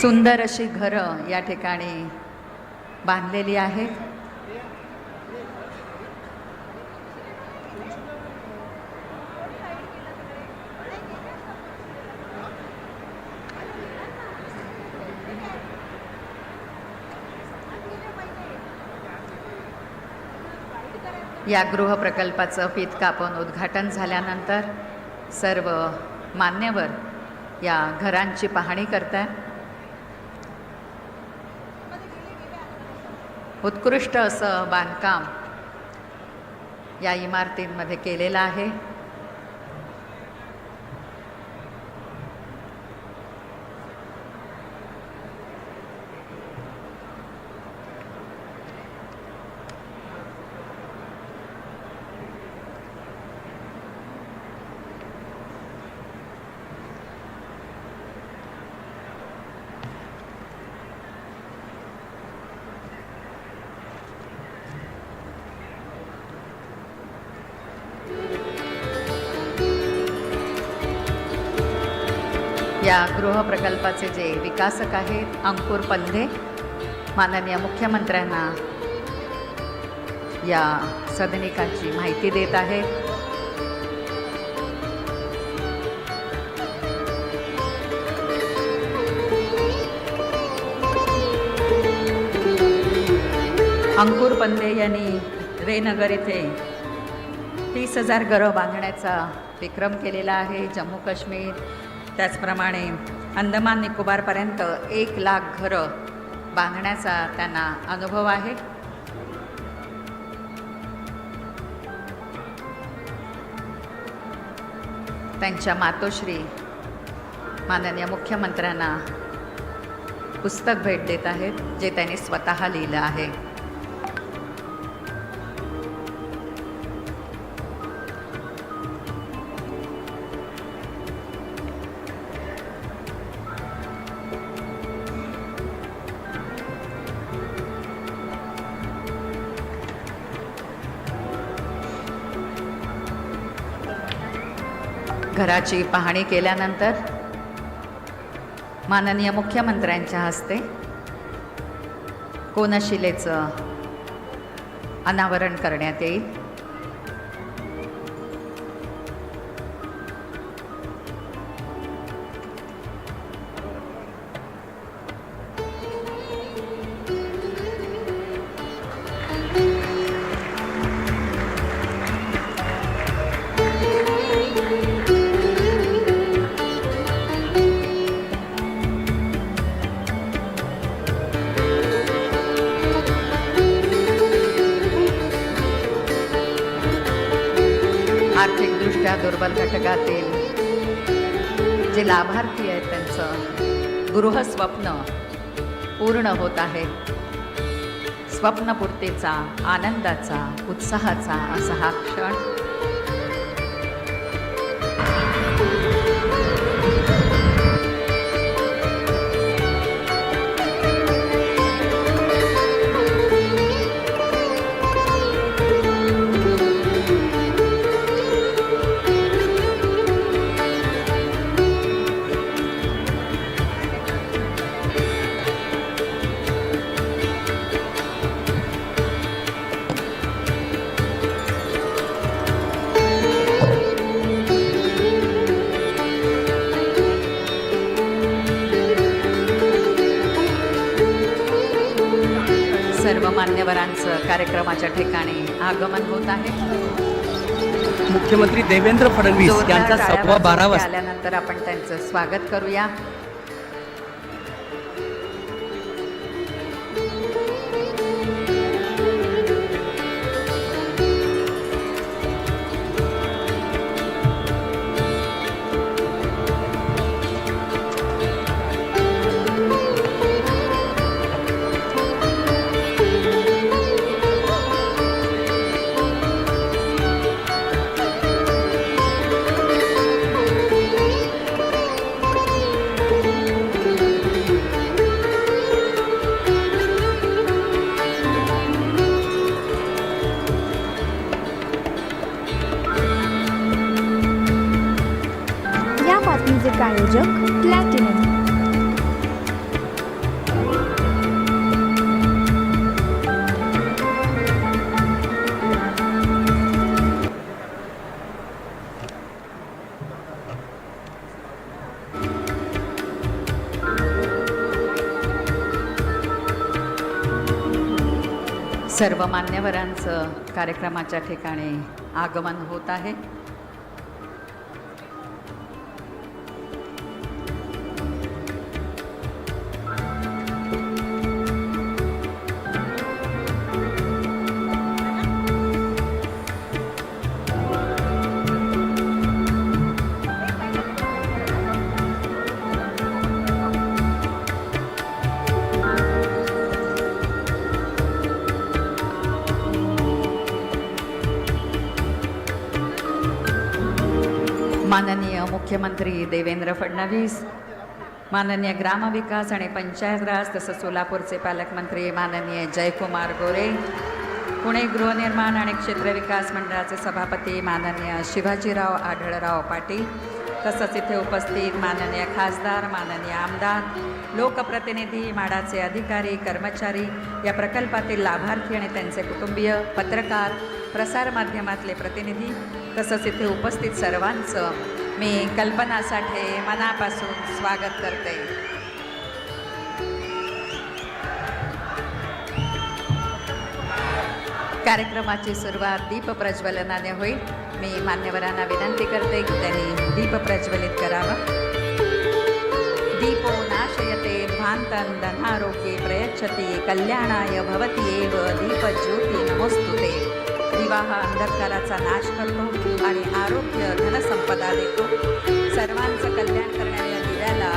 सुंदर अशी घरं या ठिकाणी बांधलेली आहेत. या गृहप्रकल्पाचं फीत कापून उद्घाटन झाल्यानंतर सर्व मान्यवर या घरांची पाहणी करतात उत्कृष्ट असं बांधकाम या इमारतींमध्ये केलेलं आहे. या गृहप्रकल्पाचे जे विकासक आहेत अंकुर पंधे माननीय मुख्यमंत्र्यांना या सदनिकाची माहिती देत आहेत अंकुर पंदे यांनी रेनगर इथे तीस हजार घरं बांधण्याचा विक्रम केलेला आहे. जम्मू काश्मीर त्याचप्रमाणे अंदमान निकोबारपर्यंत एक लाख घरं बांधण्याचा त्यांना अनुभव आहे. त्यांच्या मातोश्री माननीय मुख्यमंत्र्यांना पुस्तक भेट देत आहेत जे त्यांनी स्वतः लिहिलं आहे. घराची पाहणी केल्यानंतर माननीय मुख्यमंत्र्यांच्या हस्ते कोनशिलेचं अनावरण करण्यात येईल. आर्थिकदृष्ट्या दुर्बल घटकातील जे लाभार्थी आहेत त्यांचं गृहस्वप्न पूर्ण होत आहे. स्वप्नपूर्तीचा आनंदाचा उत्साहाचा असा हा क्षण. सर्व मान्यवरांचं कार्यक्रमाच्या ठिकाणी आगमन होत आहे. मुख्यमंत्री देवेंद्र फडणवीस यांचा सव्वा बारा वाजता आल्यानंतर आपण त्यांचं स्वागत करूया. माझे आयोजक प्लॅटिनम. सर्व मान्यवरांचं कार्यक्रमाच्या ठिकाणी आगमन होत आहे. माननीय मुख्यमंत्री देवेंद्र फडणवीस माननीय ग्रामविकास आणि पंचायत राज तसंच सोलापूरचे पालकमंत्री माननीय जयकुमार गोरे पुणे गृहनिर्माण आणि क्षेत्रविकास मंडळाचे सभापती माननीय शिवाजीराव आढळराव पाटील तसंच इथे उपस्थित माननीय खासदार माननीय आमदार लोकप्रतिनिधी माडाचे अधिकारी कर्मचारी या प्रकल्पातील लाभार्थी आणि त्यांचे कुटुंबीय पत्रकार प्रसारमाध्यमातले प्रतिनिधी तसंच इथे उपस्थित सर्वांचं मी कल्पना साठे मनापासून स्वागत करते. कार्यक्रमाची सुरुवात दीप प्रज्वलनाने होईल. मी मान्यवरांना विनंती करते की त्यांनी दीप प्रज्वलित करावा. दीपो नाशयते ध्वांतन धनारोग्ये प्रयच्छति कल्याणाय भवती एव दीपज्योती नमोस्तुते. दिवा हा अंधकाराचा नाश करतो आणि आरोग्य धनसंपदा देतो. सर्वांचं कल्याण करणाऱ्या दिव्याला